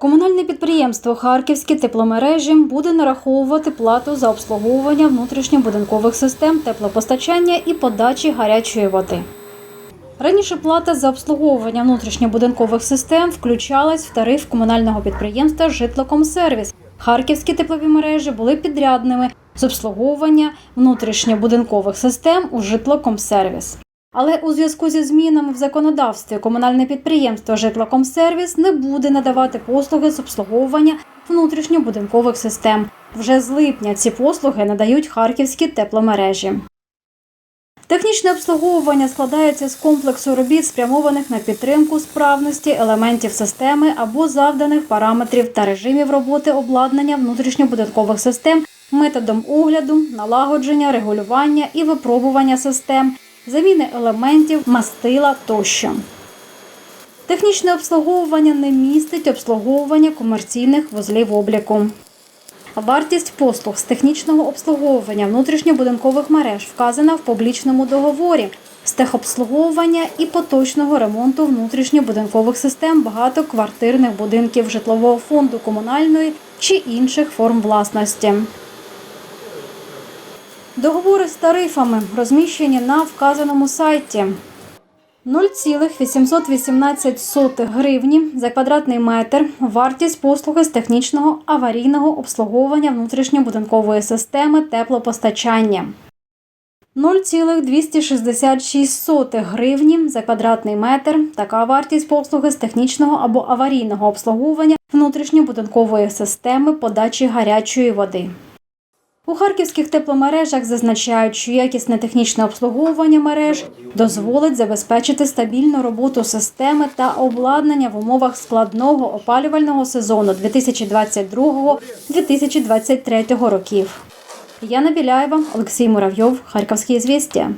Комунальне підприємство Харківські тепломережі буде нараховувати плату за обслуговування внутрішньобудинкових систем теплопостачання і подачі гарячої води. Раніше плата за обслуговування внутрішньобудинкових систем включалась в тариф комунального підприємства Житлокомсервіс. Харківські теплові мережі були підрядними з обслуговування внутрішньобудинкових систем у Житлокомсервіс. Але у зв'язку зі змінами в законодавстві комунальне підприємство Житлокомсервіс не буде надавати послуги з обслуговування внутрішньобудинкових систем. Вже з липня ці послуги надають харківські тепломережі. Технічне обслуговування складається з комплексу робіт, спрямованих на підтримку справності елементів системи або завданих параметрів та режимів роботи обладнання внутрішньобудинкових систем методом огляду, налагодження, регулювання і випробування систем, заміни елементів, мастила тощо. Технічне обслуговування не містить обслуговування комерційних вузлів обліку. Вартість послуг з технічного обслуговування внутрішньобудинкових мереж вказана в публічному договорі з техобслуговування і поточного ремонту внутрішньобудинкових систем багатоквартирних будинків житлового фонду комунальної чи інших форм власності. Договори з тарифами розміщені на вказаному сайті. 0,818 гривні за квадратний метр вартість послуги з технічного аварійного обслуговування внутрішньобудинкової системи теплопостачання. 0,266 гривні за квадратний метр така вартість послуги з технічного або аварійного обслуговування внутрішньобудинкової системи подачі гарячої води. У харківських тепломережах зазначають, що якісне технічне обслуговування мереж дозволить забезпечити стабільну роботу системи та обладнання в умовах складного опалювального сезону 2022-2023 років. Яна Біляєва, Олексій Муравйов, Харківські звістя.